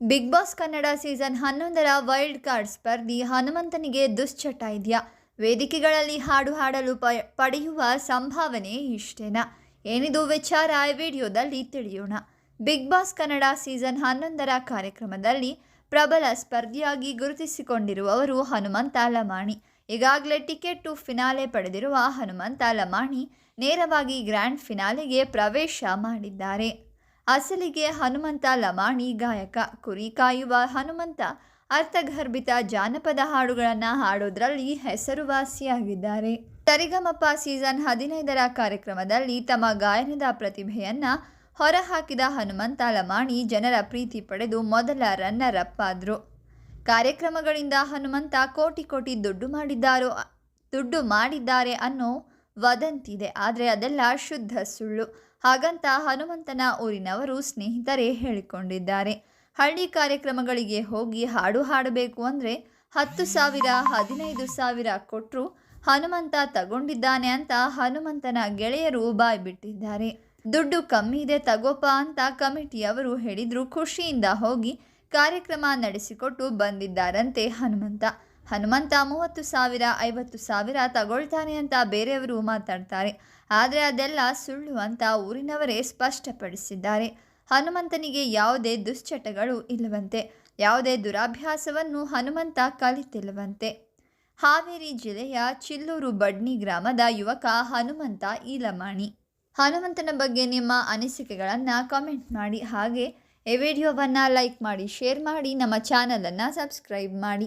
Big Boss Kannada season ಹನ್ನೊಂದರ wild card ಸ್ಪರ್ಧಿ ಹನುಮಂತನಿಗೆ ದುಶ್ಚಟ ಇದೆಯಾ? ವೇದಿಕೆಗಳಲ್ಲಿ ಹಾಡು ಹಾಡಲು ಪ, ಪಡೆಯುವ ಸಂಭಾವನೆ ಇಷ್ಟೇನಾ? ಏನಿದು ವಿಚಾರ ವಿಡಿಯೋದಲ್ಲಿ ತಿಳಿಯೋಣ. ಬಿಗ್ ಬಾಸ್ ಕನ್ನಡ ಸೀಸನ್ ಹನ್ನೊಂದರ ಕಾರ್ಯಕ್ರಮದಲ್ಲಿ ಪ್ರಬಲ ಸ್ಪರ್ಧಿಯಾಗಿ ಗುರುತಿಸಿಕೊಂಡಿರುವವರು ಹನುಮಂತ ಲಮಾಣಿ. ಈಗಾಗಲೇ ಟಿಕೆಟ್ ಟು ಫಿನಾಲೆ ಪಡೆದಿರುವ ಹನುಮಂತ ಲಮಾಣಿ ನೇರವಾಗಿ ಗ್ರ್ಯಾಂಡ್ ಫಿನಾಲೆಗೆ ಪ್ರವೇಶ ಮಾಡಿದ್ದಾರೆ. ಅಸಲಿಗೆ ಹನುಮಂತ ಲಮಾಣಿ ಗಾಯಕ, ಕುರಿ ಕಾಯುವ ಹನುಮಂತ, ಅರ್ಥಗರ್ಭಿತ ಜಾನಪದ ಹಾಡುಗಳನ್ನು ಹಾಡೋದ್ರಲ್ಲಿ ಹೆಸರುವಾಸಿಯಾಗಿದ್ದಾರೆ. ಸರಿಗಮಪ್ಪ ಸೀಸನ್ ಹದಿನೈದರ ಕಾರ್ಯಕ್ರಮದಲ್ಲಿ ತಮ್ಮ ಗಾಯನದ ಪ್ರತಿಭೆಯನ್ನು ಹೊರಹಾಕಿದ ಹನುಮಂತ ಲಮಾಣಿ ಜನರ ಪ್ರೀತಿ ಪಡೆದು ಮೊದಲ ರನ್ನರ್ ಅಪ್ ಆದರು. ಕಾರ್ಯಕ್ರಮಗಳಿಂದ ಹನುಮಂತ ಕೋಟಿ ಕೋಟಿ ದುಡ್ಡು ಮಾಡಿದ್ದಾರೋ, ದುಡ್ಡು ಮಾಡಿದ್ದಾರೆ ಅನ್ನೋ ವದಂತಿದೆ. ಆದರೆ ಅದೆಲ್ಲ ಶುದ್ಧ ಸುಳ್ಳು. ಹಾಗಂತ ಹನುಮಂತನ ಊರಿನವರು ಸ್ನೇಹಿತರೇ ಹೇಳಿಕೊಂಡಿದ್ದಾರೆ. ಹಳ್ಳಿ ಕಾರ್ಯಕ್ರಮಗಳಿಗೆ ಹೋಗಿ ಹಾಡು ಹಾಡಬೇಕು ಅಂದರೆ ಹತ್ತು ಸಾವಿರ, ಹದಿನೈದು ಸಾವಿರ ಕೊಟ್ಟರು ಹನುಮಂತ ತಗೊಂಡಿದ್ದಾನೆ ಅಂತ ಹನುಮಂತನ ಗೆಳೆಯರು ಬಾಯ್ಬಿಟ್ಟಿದ್ದಾರೆ. ದುಡ್ಡು ಕಮ್ಮಿ ಇದೆ ತಗೋಪ ಅಂತ ಕಮಿಟಿಯವರು ಹೇಳಿದ್ರು. ಖುಷಿಯಿಂದ ಹೋಗಿ ಕಾರ್ಯಕ್ರಮ ನಡೆಸಿಕೊಟ್ಟು ಬಂದಿದ್ದಾರಂತೆ ಹನುಮಂತ. ಹನುಮಂತ ಮೂವತ್ತು ಸಾವಿರ, ಐವತ್ತು ಸಾವಿರ ತಗೊಳ್ತಾನೆ ಅಂತ ಬೇರೆಯವರು ಮಾತಾಡ್ತಾರೆ. ಆದರೆ ಅದೆಲ್ಲ ಸುಳ್ಳು ಅಂತ ಊರಿನವರೇ ಸ್ಪಷ್ಟಪಡಿಸಿದ್ದಾರೆ. ಹನುಮಂತನಿಗೆ ಯಾವುದೇ ದುಶ್ಚಟಗಳು ಇಲ್ಲವಂತೆ. ಯಾವುದೇ ದುರಾಭ್ಯಾಸವನ್ನು ಹನುಮಂತ ಕಲಿತಿಲ್ಲವಂತೆ. ಹಾವೇರಿ ಜಿಲ್ಲೆಯ ಚಿಲ್ಲೂರು ಬಡ್ನಿ ಗ್ರಾಮದ ಯುವಕ ಹನುಮಂತ ಈಲಮಾಣಿ. ಹನುಮಂತನ ಬಗ್ಗೆ ನಿಮ್ಮ ಅನಿಸಿಕೆಗಳನ್ನು ಕಾಮೆಂಟ್ ಮಾಡಿ. ಹಾಗೆ ಈ ವಿಡಿಯೋವನ್ನು ಲೈಕ್ ಮಾಡಿ ಶೇರ್ ಮಾಡಿ, ನಮ್ಮ ಚಾನಲನ್ನು ಸಬ್ಸ್ಕ್ರೈಬ್ ಮಾಡಿ.